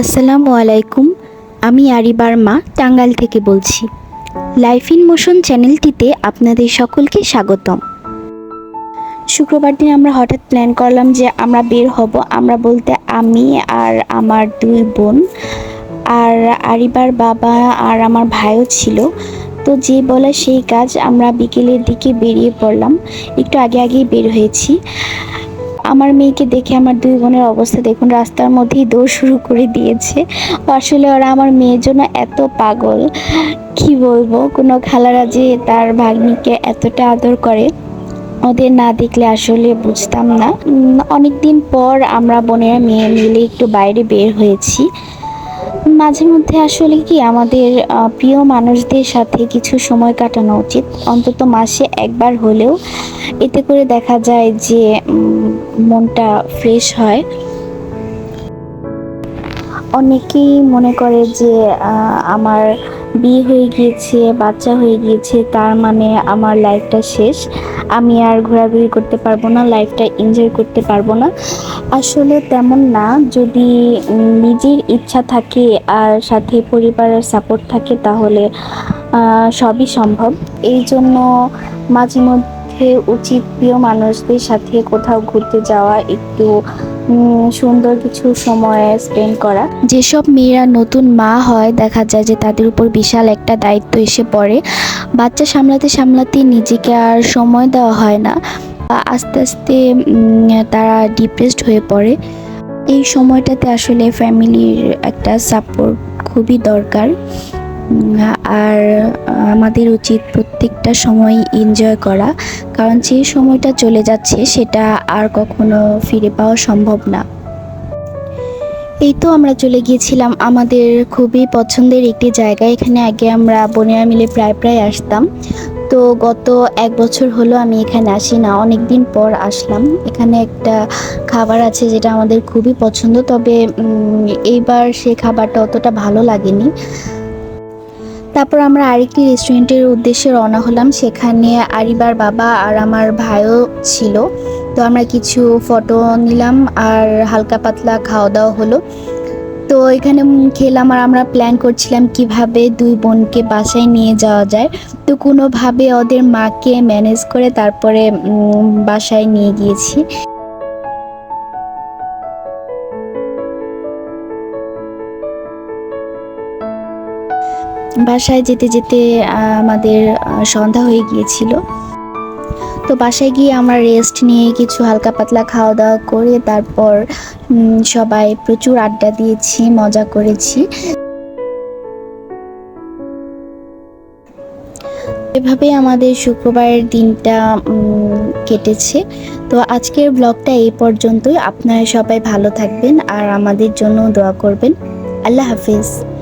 আসসালামু আলাইকুম, আমি আরিবার মা টাঙ্গাইল থেকে বলছি। লাইফ ইন মোশন চ্যানেলটিতে আপনাদের সকলকে স্বাগতম। শুক্রবার দিন আমরা হঠাৎ প্ল্যান করলাম যে আমরা বের হব। আমরা বলতে আমি আর আমার দুই বোন, আর আরিবার বাবা আর আমার ভাইও ছিল। তো যে বলা সেই কাজ আমরা বিকেলের দিকে বেরিয়ে পড়লাম। একটু আগে আগেই বের হয়েছি। আমার মেয়েকে দেখে আমার দুই বোনের অবস্থা দেখুন, রাস্তার মধ্যেই দৌড় শুরু করে দিয়েছে। আসলে ওরা আমার মেয়ের জন্য এত পাগল। কি বলব? কোনো খালারা যে তার ভাগ্নিকে এতটা আদর করে, ওদের না দেখলে আসলে বুঝতাম না। অনেক দিন পর আমরা বোনেরা মেয়ে মিলে একটু বাইরে বের হয়েছি। মাঝে মধ্যে আসলে কি আমাদের প্রিয় মানুষদের সাথে কিছু সময় কাটানো উচিত। অন্তত মাসে একবার হলেও এতে করে দেখা যায় যে মনটা ফ্রেশ হয়। অনেকেই মনে করে যে আমার বিয়ে হয়ে গিয়েছে, বাচ্চা হয়ে গিয়েছে, তার মানে আমার লাইফটা শেষ। আমি আর ঘোরাঘুরি করতে পারব না লাইফটা এনজয় করতে পারব না। আসলে তেমন না, যদি নিজের ইচ্ছা থাকে আর সাথে পরিবারের সাপোর্ট থাকে তাহলে সবই সম্ভব। এই জন্য মাঝে মধ্যে উচিত প্রিয় মানুষদের সাথে কোথাও ঘুরতে যাওয়া, একটু সুন্দর কিছু সময় স্পেন্ড করা। যেসব মেয়েরা নতুন মা হয়, দেখা যায় যে তাদের উপর বিশাল একটা দায়িত্ব এসে পড়ে। বাচ্চা সামলাতে সামলাতে নিজেকে আর সময় দেওয়া হয় না। আস্তে আস্তে তারা ডিপ্রেসড হয়ে পড়ে। এই সময়টাতে আসলে ফ্যামিলির একটা সাপোর্ট খুবই দরকার। আর আমাদের উচিত প্রত্যেকটা সময় এনজয় করা। কারণ যে সময়টা চলে যাচ্ছে, সেটা আর কখনো ফিরে পাওয়া সম্ভব না। এই তো আমরা চলে গিয়েছিলাম আমাদের খুবই পছন্দের একটি জায়গা। এখানে আগে আমরা বোনেরা মিলে প্রায় প্রায় আসতাম। তো গত এক বছর হলো আমি এখানে আসি না অনেক দিন পর আসলাম। এখানে একটা খাবার আছে যেটা আমাদের খুবই পছন্দ, তবে এইবার সেই খাবারটা অতটা ভালো লাগেনি। তারপর আমরা আরেকটি রেস্টুরেন্টের উদ্দেশ্যে রওনা হলাম। সেখানে আরিবার বাবা আর আমার ভাইও ছিল। তো আমরা কিছু ফটো নিলাম আর হালকা পাতলা খাওয়া দাওয়া হলো। তো এখানে খেলাম আর আমরা প্ল্যান করছিলাম কীভাবে দুই বোনকে বাসায় নিয়ে যাওয়া যায়। তো কোনোভাবে ওদের মাকে ম্যানেজ করে তারপরে বাসায় নিয়ে গিয়েছি। বাসায় যেতে যেতে আমাদের সন্ধ্যা হয়ে গিয়েছিল। তো বাসায় গিয়ে আমরা রেস্ট নিয়ে কিছু হালকা পাতলা খাওয়া দাওয়া করে তারপর সবাই প্রচুর আড্ডা দিয়েছি, মজা করেছি। এভাবে আমাদের শুক্রবারের দিনটা কেটেছে। তো আজকের ব্লগটা এই পর্যন্তই। আপনারা সবাই ভালো থাকবেন আর আমাদের জন্য দোয়া করবেন। আল্লাহ হাফিজ।